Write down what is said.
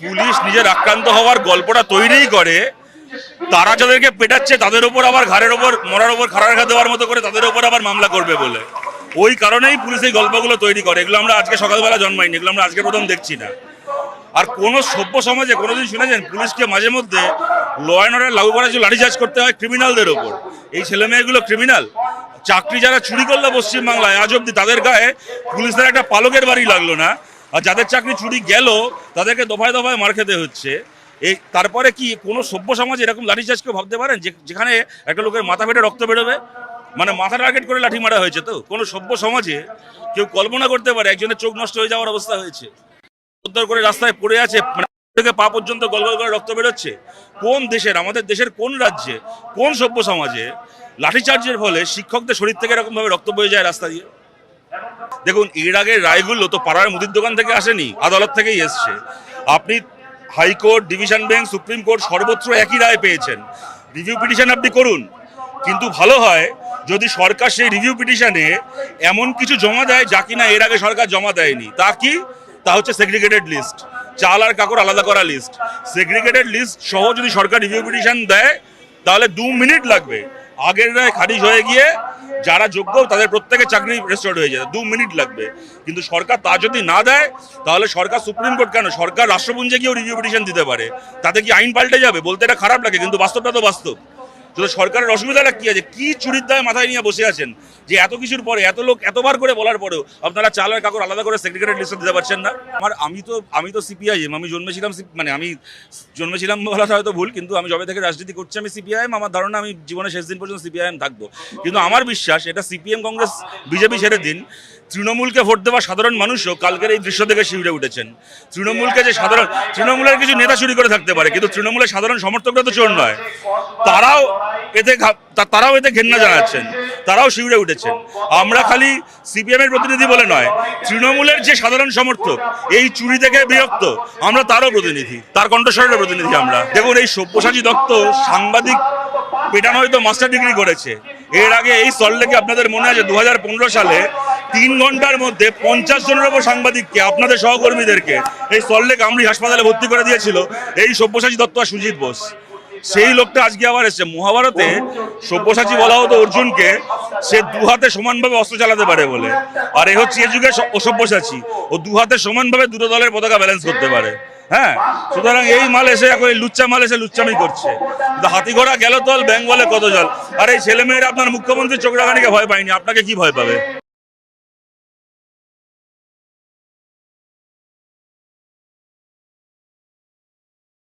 Police নিজের আক্রান্ত হওয়ার গল্পটা তৈরিই করে। তারা যাদেরকে পেটাচ্ছে, তাদের ওপর আবার ঘাড়ের ওপর মরার ওপর খাড়া রেখা দেওয়ার মতো করে তাদের ওপর আবার মামলা করবে বলে। ওই কারণেই পুলিশ এই গল্পগুলো তৈরি করে। এগুলো আমরা আজকে সকালবেলা জন্মাইনি, এগুলো আমরা আজকে প্রথম দেখছি না। আর কোন সভ্য সমাজে কোনোদিন শুনেছেন, পুলিশকে মাঝে মধ্যে ল অ্যান্ড অর্ডার লাগু করার জন্য লাঠিচার্জ করতে হয় ক্রিমিনালদের ওপর এই ছেলে মেয়েগুলো ক্রিমিনাল চাকরি যারা চুরি করল পশ্চিমবাংলায়, আজ অব্দি তাদের গায়ে পুলিশের একটা পালকের বাড়ি লাগল না। আর যাদের চাকরি চুরি গেল, তাদেরকে দফায় দফায় মার খেতে হচ্ছে। এই, তারপরে কি কোনো সভ্য সমাজে এরকম লাঠিচার্জ কেউ ভাবতে পারেন? যে, যেখানে একটা লোকের মাথা ফেটে রক্ত বেরোবে? মানে মাথা টার্গেট করে লাঠি মারা হয়েছে তো? কোনো সভ্য সমাজে কেউ কল্পনা করতে পারে, একজনের চোখ নষ্ট হয়ে যাওয়ার অবস্থা হয়েছে? উদ্ধার করে রাস্তায় পড়ে আছে মানে থেকে পা পর্যন্ত গল গল করে রক্ত বেরোচ্ছে? কোন দেশের, আমাদের দেশের কোন রাজ্যে, কোন সভ্য সমাজে লাঠিচার্জের ফলে শিক্ষকদের শরীর থেকে এরকমভাবে রক্ত বয়ে যায় রাস্তা দিয়ে? দেখুন, এর আগে রায়গুলো তো পাড়ার মুদির দোকান থেকে আসেনি, আদালত থেকেই এসছে। আপনি high court, division bench, supreme court সর্বত্র একই রায় পেয়েছেন। রিভিউ পিটিশন আপনি করুন। কিন্তু ভালো হয় যদি সরকার সেই রিভিউ পিটিশনে এমন কিছু জমা দেয় যা কিনা এর আগে সরকার জমা দেয়নি। তা কি? তা হচ্ছে সেগ্রিগেটেড লিস্ট চাল আর কাকর আলাদা করা লিস্ট সেগ্রিগেটেড লিস্ট সহ যদি সরকার রিভিউ পিটিশন দেয়, তাহলে দু মিনিট লাগবে। আগের রায় খারিজ হয়ে গিয়ে যারা যোগ্য, তাদের প্রত্যেকে চাকরি রেস্টোর হয়ে যাবে দু মিনিট লাগবে। কিন্তু সরকার তা যদি না দেয়, তাহলে সরকার সুপ্রিম কোর্ট কেন? সরকার রাষ্ট্রপুঞ্জে গিয়েও রিভিউ পিটিশন দিতে পারে। তাতে কি আইন পাল্টে যাবে? বলতে এটা খারাপ লাগে, কিন্তু বাস্তবটা তো বাস্তব। তো সরকারের অসুবিধাটা কি আছে? কি চুরির দায় মাথায় নিয়ে বসে আছেন? যে এত কিছুর পরে, এত লোক এতবার করে বলার পরেও আপনারা চাল আর কাকর আলাদা করে সেক্রেটারি লিস্ট দিতে পারছেন না? আমার, আমি তো আমি তো সিপিআইএম আমি জন্মেছিলাম মানে আমি জন্মেছিলাম বলাটা হয়তো ভুল, কিন্তু আমি যবে থেকে রাজনীতি করছি, আমি সিপিআইএম আমার ধারণা আমি জীবনের শেষ দিন পর্যন্ত সিপিআইএম থাকব। কিন্তু আমার বিশ্বাস, এটা সিপিএম কংগ্রেস বিজেপি ছেড়ে দিন তৃণমূলকে ভোট দেওয়া সাধারণ মানুষও কালকের এই দৃশ্য থেকে শিউরে উঠেছেন। তৃণমূলকে যে সাধারণ তৃণমূলের কিছু নেতা চুরি করে থাকতে পারে, কিন্তু তৃণমূলের সাধারণ সমর্থকরা তো চোর নয়। তারাও এতে তারাও এতে ঘেন্না জানাচ্ছেন, তারাও শিউরে উঠেছেন। আমরা খালি সিপিএম এর প্রতিনিধি বলে নয়, তৃণমূলের যে সাধারণ সমর্থক, এই চুরি থেকে বিরক্ত, আমরা তারও প্রতিনিধি, তার কণ্ঠস্বরের প্রতিনিধি আমরা। দেখুন, এই সব্যসাচী দত্ত সাংবাদিক পেটানো হয়তো মাস্টার ডিগ্রি করেছে। এর আগে এই সল্টলেকে আপনাদের মনে আছে দু হাজার পনেরো সালে তিন ঘণ্টার মধ্যে পঞ্চাশ জনের ওপর সাংবাদিককে, আপনাদের সহকর্মীদেরকে এই সল্টলেক আমরি হাসপাতালে ভর্তি করে দিয়েছিল এই সব্যসাচী দত্ত আর সুজিত বোস। সেই লোকটা আজকে আবার এসছে। মহাভারতে সব্যসাচী বলা হতো অর্জুনকে সে দু হাতে সমানভাবে অস্ত্র চালাতে পারে বলে। আর এ হচ্ছে এ যুগে স- অসব্যসাচী ও দু হাতে সমানভাবে দুটো দলের পতাকা ব্যালেন্স করতে পারে। হ্যাঁ? সুতরাং এই মাল এসে, এখন লুচ্চা মাল এসে লুচ্চামি করছে। হাতি ঘোড়া গেল তল ব্যাং বলে কত জল আর এই ছেলে মেয়েরা আপনার মুখ্যমন্ত্রী চোখ রাখানিকে ভয় পায়নি, আপনাকে কি ভয় পাবে?